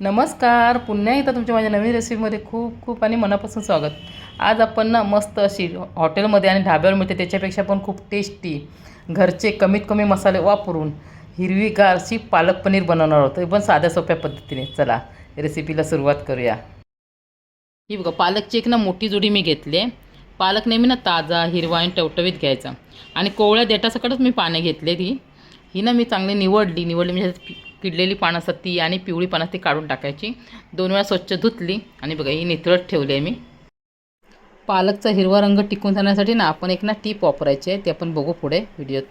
नमस्कार. पुन्हा एकदा तुमच्या माझ्या नवीन रेसिपीमध्ये खूप खूप आणि मनापासून स्वागत. आज आपण ना मस्त अशी हॉटेलमध्ये आणि ढाब्यावर मिळते त्याच्यापेक्षा पण खूप टेस्टी घरचे कमीत कमी मसाले वापरून हिरवीगारची पालक पनीर बनवणार आहोत. ते पण साध्या सोप्या पद्धतीने. चला रेसिपीला सुरुवात करूया. ही बघा पालकची एक ना मोठी जोडी मी घेतली आहे. पालक नेहमी ना ताजा हिरवा आणि टवटवीत घ्यायचा. आणि कोवळ्या देटासकटच मी पाने घेतले ती ही ना मी चांगली निवडली. निवडली म्हणजे किडलेली पानं असतात ती आणि पिवळी पानं ती काढून टाकायची. दोन वेळा स्वच्छ धुतली आणि बघा ही नितळत ठेवली आहे मी. पालकचा हिरवा रंग टिकून जाण्यासाठी ना आपण एक ना टीप वापरायची आहे ते आपण बघू पुढे व्हिडिओत.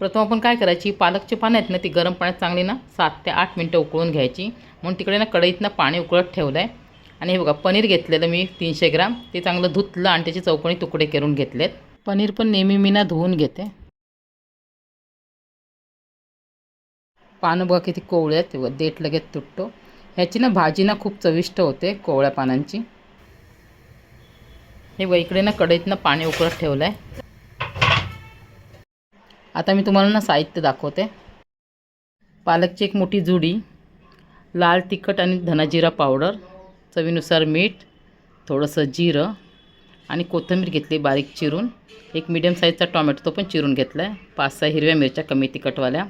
प्रथम आपण काय करायची पालकची पानं आहेत ना ती गरम पाण्यात चांगली ना सात ते आठ मिनटं उकळून घ्यायची. म्हणून तिकडे ना कढईत ना पाणी उकळत ठेवलं आहे आणि हे बघा पनीर घेतलेलं मी तीनशे ग्राम. ते चांगलं धुतलं आणि त्याचे चौकोनी तुकडे करून घेतलेत. पनीर पण नेहमी मी ना धुवून घेते. पानं बघा किती कोवळे आहेत. व देठ लगेच तुटतो. ह्याची ना भाजी ना खूप चविष्ट होते कोवळ्या पानांची. हे वैकडे इकडे ना कढईतनं पाणी उकळत ठेवलं आहे आता मी तुम्हाला ना साहित्य दाखवते. पालकची एक मोठी जुडी लाल तिखट आणि धनाजिरा पावडर चवीनुसार मीठ थोडंसं जिरं आणि कोथिंबीर घेतली बारीक चिरून. एक मिडियम साईजचा टॉमॅटो तो पण चिरून घेतला आहे पाच सहा हिरव्या मिरच्या कमी तिखटवाल्या.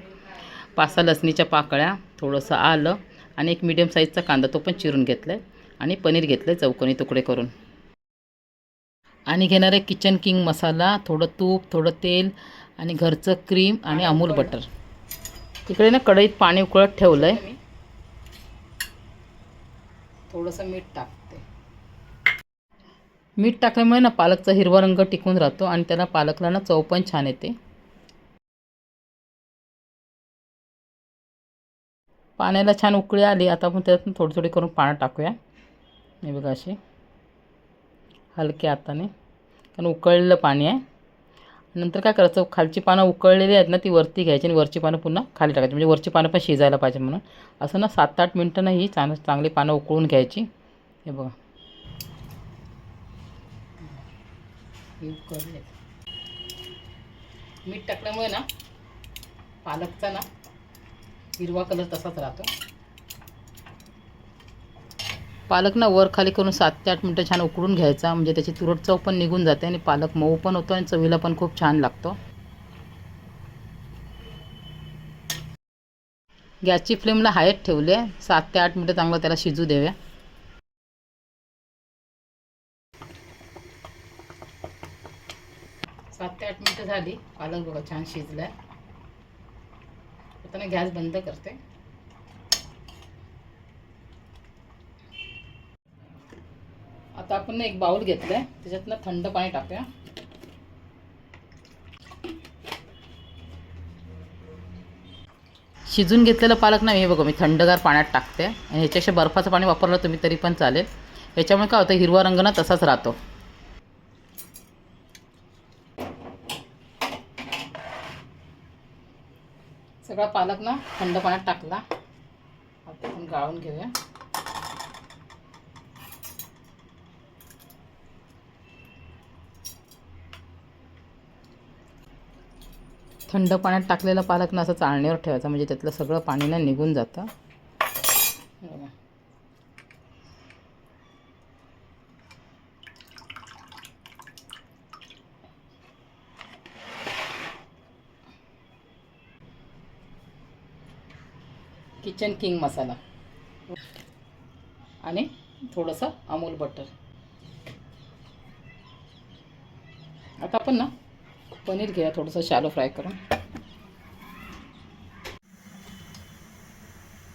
पाच सहा लसणीच्या पाकळ्या थोडंसं आलं आणि एक मिडियम साईजचा कांदा तो पण चिरून घेतला आहे आणि पनीर घेतलं आहे चौकोनी तुकडे करून. आणि घेणार आहे किचन किंग मसाला थोडं तूप थोडं तेल आणि घरचं क्रीम आणि अमूल बटर तिकडे ना कढईत पाणी उकळत ठेवलं आहे थोडंसं मीठ टाकते. मीठ टाकल्यामुळे ना पालकचा हिरवा रंग टिकून राहतो आणि त्याला पालकला ना चव पण छान येते. पाण्याला छान उकळी आली आता आपण त्यातून थोडी थोडी करून पाणी टाकूया. हे बघा अशी. हलक्या हाताने. कारण उकळलेलं पाणी आहे. नंतर काय करायचं खालची पानं उकळलेली आहेत ना ती वरती घ्यायची आणि वरची पानं पुन्हा खाली टाकायची. म्हणजे वरची पानं पण शिजायला पाहिजे म्हणून. असं ना सात आठ मिनटं ना ही चांग चांगली पानं उकळून घ्यायची. हे बघा. मीठ टाकल्यामुळे ना पालकचा ना हिरवा कलर तसाच राहतो. पालक ना वर खाली करून सात ते आठ मिनटं छान उकळून घ्यायचा. म्हणजे त्याची तुरट चव पण निघून जाते आणि पालक मऊ पण होतो आणि चवीला पण खूप छान लागतो. गॅसची फ्लेमला हायच ठेवली आहे सात ते आठ मिनटं चांगलं त्याला शिजू देऊया. सात ते आठ मिनटं झाली. पालक बघा छान शिजलाय. आता मी गॅस बंद करते. आता आपण एक बाउल घेतलाय. त्याच्यात ना थंड पाणी टाकूया. शिजून घेतलेलं पालक ना हे बघा मी थंडगार पाण्यात टाकते. आणि ह्याच्यापेक्षा बर्फाचं पाणी वापरलं तुम्ही तरी पण चालेल. याच्यामुळे काय होतं हिरवा रंग ना तसाच राहतो. सगळा पालक ना थंड पाण्यात टाकला. आता आपण गाळून घेऊया. थंड पाण्यात टाकलेला पालक ना असं चाळणीवर ठेवायचा म्हणजे त्यातलं सगळं पाणी ना निघून जातं. किचन किंग मसाला आणि थोडंसं अमूल बटर आता आपण ना पनीर घेऊया थोडंसं शालो फ्राय करून.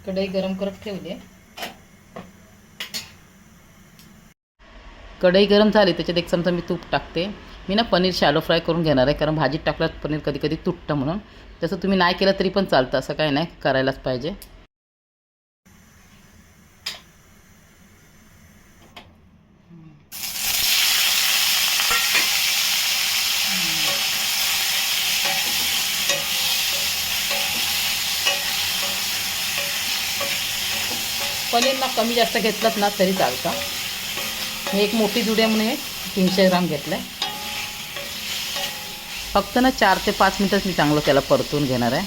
कढई गरम करत ठेवली आहे. कढई गरम झाली त्याच्यात एक चमचा मी तूप टाकते. मी ना पनीर शॅलो फ्राय करून घेणार आहे कारण भाजीत टाकल्यात पनीर कधी कधी तुटतं म्हणून. तसं तुम्ही नाही केलं तरी पण चालतं असं काही नाही करायलाच पाहिजे. पनीर ना कमी जास्त घेतलंच ना तरी चालतं. मी एक मोठी जुडी आहे म्हणून हे तीनशे ग्राम घेतलं आहे फक्त ना चार ते पाच मिनटंच मी चांगलं त्याला परतून घेणार आहे.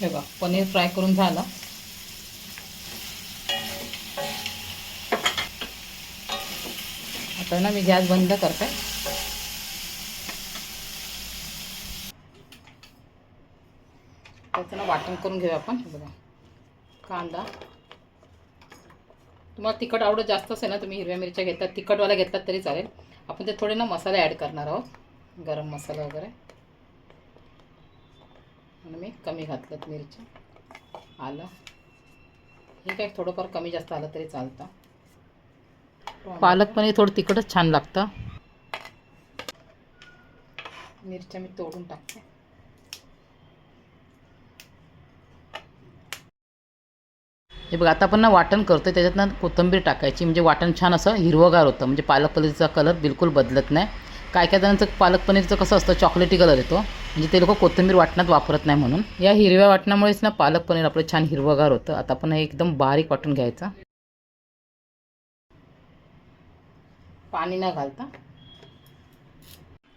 हे बघा पनीर फ्राय करून झालं. आता ना मी गॅस बंद करते. त्याचं ना वाटण करून घेऊ आपण. बघा कांदा. तुम्हाला तिखट आवडत जास्त असेल ना तुम्ही हिरव्या मिरच्या घेतात तिखटवाल्या घेतलात तरी चालेल. आपण ते थोडे ना मसाले ॲड करणार आहोत. गरम मसाला वगैरे. म्हणून मी कमी घातलं मिरच्या आलं. हे काय थोडंफार कमी जास्त आलं तरी चालतं. पालक पनीर थोडं तिखटच छान लागतं. मिरच्या मी तोडून टाकते. हे बघा आता आपण ना वाटण करतो त्याच्यात ना कोथिंबीर टाकायची. म्हणजे वाटण छान असं हिरवगार होतं. म्हणजे पालक पनीरचा कलर बिलकुल बदलत नाही. काय काय जणांचं पालक पनीरचं कसं असतं चॉकलेटी कलर येतो. म्हणजे ते लोक कोथिंबीर वाटणात वापरत नाही म्हणून. या हिरव्या वाटणामुळेच ना पालक पनीर आपलं छान हिरवगार होतं. आता आपण हे एकदम बारीक वाटून घ्यायचं. पाणी न घालता.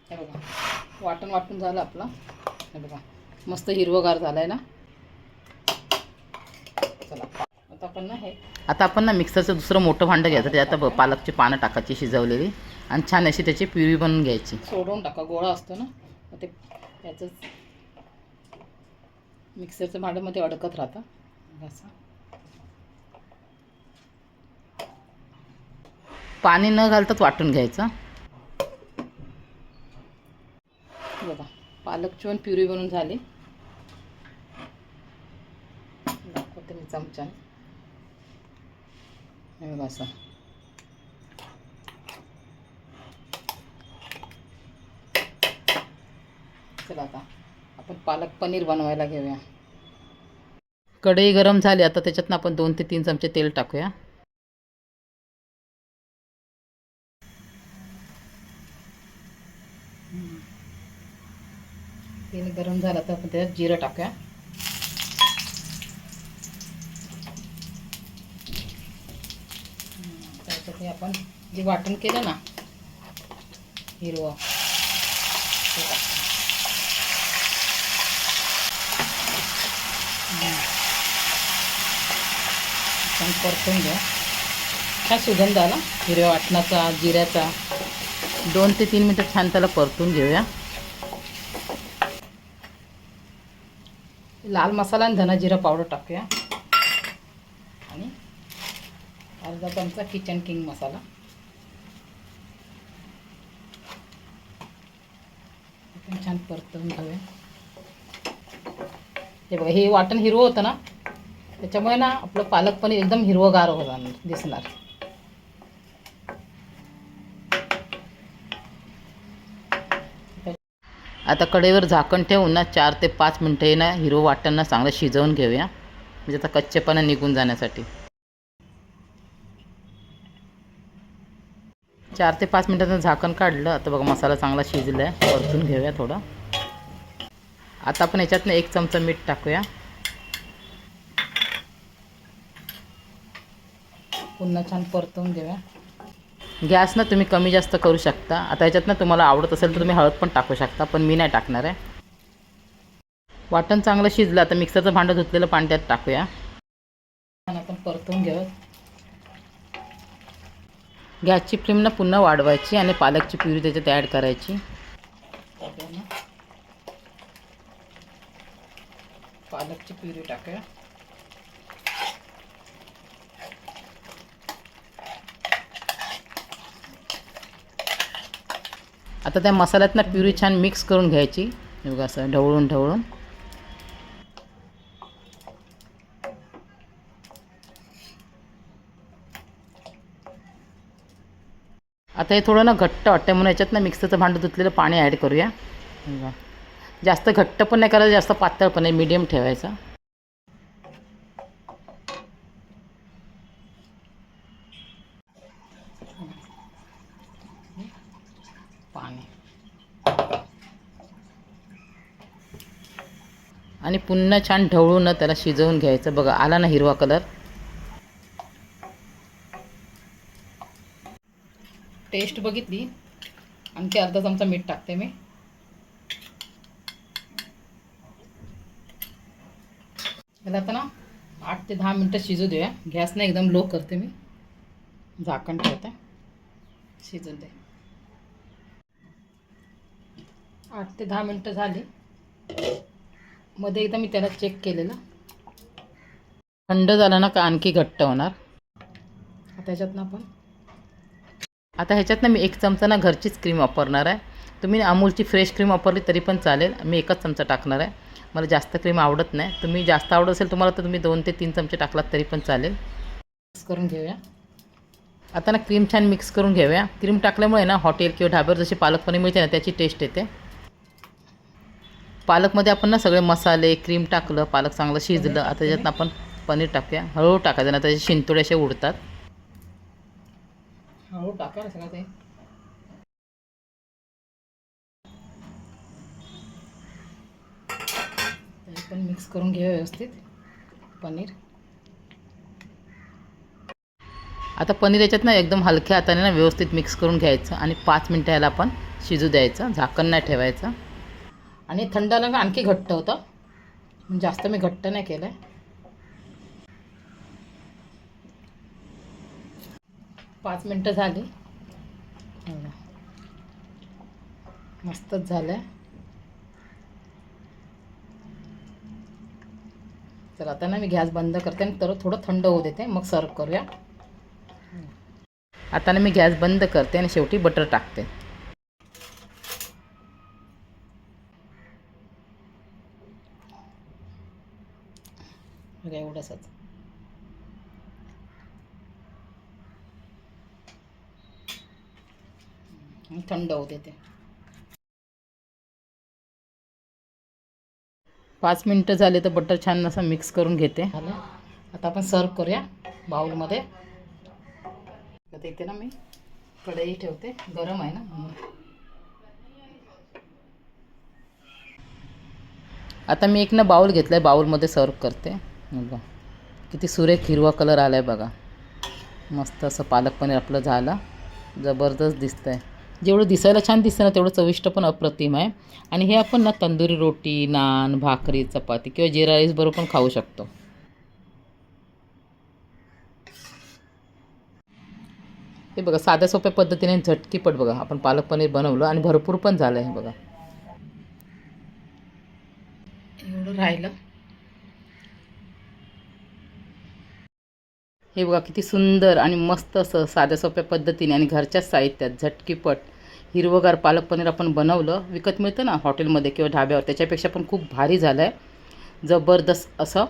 हे बघा वाटण वाटून झालं आपलं. हे बघा मस्त हिरवगार झालं आहे ना. चला आता आपण ना हे आता आपण ना मिक्सरचं दुसरं मोठं भांडं घ्यायचं त्याच्यात ब- पालकची पानं टाकायची शिजवलेली. आणि छान अशी त्याची पिळी बनवून घ्यायची. सोडून टाका गोळा असतो ना. ते त्याचंच मिक्सरचं भांडं मध्ये अडकत राहतं. असं. पाणी न घालताच वाटून घ्यायचं. बघा पालकची पण प्युरी बनवून झाली. दाखवते मी चमच्याने. हे बघा असं चला आता आपण पालक पनीर बनवायला घेऊया. कढई गरम झाली आता त्याच्यातनं आपण दोन ते तीन चमचे तेल टाकूया. तेल गरम झालं तर आपण त्याच्यात जिरं टाकूया हम्म, त्याच्यात हे आपण जे वाटण केलं ना हिरवं. ते टाकूया. परतून घ्या छान सुगंध आला हिरव्या वाटणाचा जिऱ्याचा दोन ते तीन मिनटं छान त्याला परतून घेऊया. लाल मसाला आणि धना जिरा पावडर टाकूया. आणि अर्धा चमचा किचन किंग मसाला. पण छान परतून घेऊया. हे बघा हे वाटण हिरवं होतं ना त्याच्यामुळे ना आपलं पालक पण एकदम हिरवंगार जाणार दिसणार. आता कडेवर झाकण ठेवून ना चार ते पाच मिनटं हे ना हिरवं वाटण चांगलं शिजवून घेऊया. म्हणजे आता कच्चेपणा निघून जाण्यासाठी. चार ते पाच मिनटाचं झाकण काढलं. आता बघा मसाला चांगला शिजला आहे परतून घेऊया थोडं. आता आपण याच्यातनं एक चमचा मीठ टाकूया. पुन्हा छान परतून घेऊया. गॅस ना तुम्ही कमी जास्त करू शकता. आता याच्यात ना तुम्हाला आवडत असेल तर तुम्ही हळद पण टाकू शकता पण मी नाही टाकणार आहे. वाटण चांगलं शिजलं आता मिक्सरचं भांडं धुतलेलं पाणी त्यात टाकूया आपण परतून घेऊया गॅसची फ्लेम ना पुन्हा वाढवायची आणि पालकची प्युरी त्याच्यात ॲड करायची. पालकची प्युरी टाकूया. आता त्या मसाल्यातनं प्युरी छान मिक्स करून घ्यायची. असं ढवळून ढवळून. आता हे थोडं ना घट्ट वाटतं म्हणून याच्यात ना मिक्सरचं भांडं धुतलेलं पाणी ॲड करूया. जास्त घट्ट पण नाही करायचं जास्त पातळ पण नाही मीडियम ठेवायचा. पाणी. आणि पुन्हा छान ढवळून त्याला शिजवून घ्यायचं. बघा आला ना हिरवा कलर टेस्ट बघितली. आणखी अर्धा चमचा मीठ टाकते मी. आता ना आठ ते दहा मिनटं शिजू देऊया. गॅस ना एकदम लो करते मी. झाकण ठेवते. शिजून दे. आठ ते दहा मिनटं झाली. मध्ये एकदा मी त्याला चेक केलेलं. थंड झाला ना का आणखी घट्ट होणार. त्याच्यातनं आपण आता ह्याच्यातनं मी एक चमचा ना घरचीच क्रीम वापरणार आहे. तुम्ही अमूलची फ्रेश क्रीम वापरली तरी पण चालेल. मी एकच चमचा टाकणार आहे. मला जास्त क्रीम आवडत नाही. तुम्ही जास्त आवडत असेल तुम्हाला तर तुम्ही दोन ते तीन चमचे टाकलात तरी पण चालेल. मिक्स करून घेऊया. आता ना क्रीम छान मिक्स करून घेऊया. क्रीम टाकल्यामुळे ना हॉटेल किंवा ढाब्यावर जशी पालक पनीर मिळते ना त्याची टेस्ट येते. पालकमध्ये आपण ना सगळे मसाले क्रीम टाकलं पालक चांगलं शिजलं. आता त्याच्यातनं आपण पनीर टाकूया. हळूहळू टाकायचं ना त्याचे शिंतोडे असे उडतात. हो, हळूहळू टाका सगळं ते पण मिक्स करून घ्या व्यवस्थित पनीर. आता पनीर याच्यात ना एकदम हलक्या हाताने ना व्यवस्थित मिक्स करून घ्यायचं आणि पाच मिनटं याला आपण शिजू द्यायचं झाकण नाही ठेवायचं. आणि थंड का आणखी घट्ट होतं. जास्त मी घट्ट नाही केलं आहे पाच मिनटं झाली. मस्तच झालं आहे तर आता ना मी गॅस बंद करते आणि तर थोडं थंड होऊ देते. मग सर्व करूया. आता ना मी गॅस बंद करते आणि शेवटी बटर टाकते. एवढंच एवढंसच आणि थंड होऊ देते. पाच मिनटं झाले तर बटर छान असं मिक्स करून घेते. आता आपण सर्व करूया बाउलमध्ये. आता इथे ना मी कढई ठेवते. गरम आहे ना आता मी एक ना बाउल घेतला आहे बाउलमध्ये सर्व करते. बघा. किती सुरेख हिरवा कलर आला आहे बघा. मस्त असं पालक पनीर आपलं झालं. जबरदस्त दिसतं आहे जेवढं दिसायला छान दिसतं ना तेवढं चविष्ट पण अप्रतिम आहे. आणि हे आपण ना तंदुरी रोटी नान भाकरी चपाती किंवा जिरा राईस बरोबर पण खाऊ शकतो. हे बघा साध्या सोप्या पद्धतीने झटकीपट बघा आपण पालक पनीर बनवलं आणि भरपूर पण झालं आहे बघा. एवढं राहिलं. हे बघा किती सुंदर आणि मस्त असं साध्या सोप्या पद्धतीने आणि घरच्याच साहित्यात झटकीपट हिरवगार पालक पनीर आपण बनवलं. विकत मिळतं ना हॉटेलमध्ये किंवा ढाब्यावर. त्याच्यापेक्षा पण खूप भारी झालं आहे जबरदस्त असं.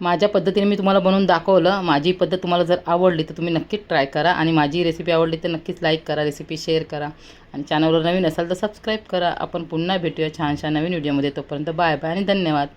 माझ्या पद्धतीने मी तुम्हाला बनवून दाखवलं. माझी पद्धत तुम्हाला जर आवडली तर तुम्ही नक्कीच ट्राय करा. आणि माझी रेसिपी आवडली तर नक्कीच लाईक करा रेसिपी शेअर करा. आणि चॅनलवर नवीन असाल तर सबस्क्राईब करा. आपण पुन्हा भेटूया छानशा नवीन व्हिडिओमध्ये तोपर्यंत बाय बाय आणि धन्यवाद.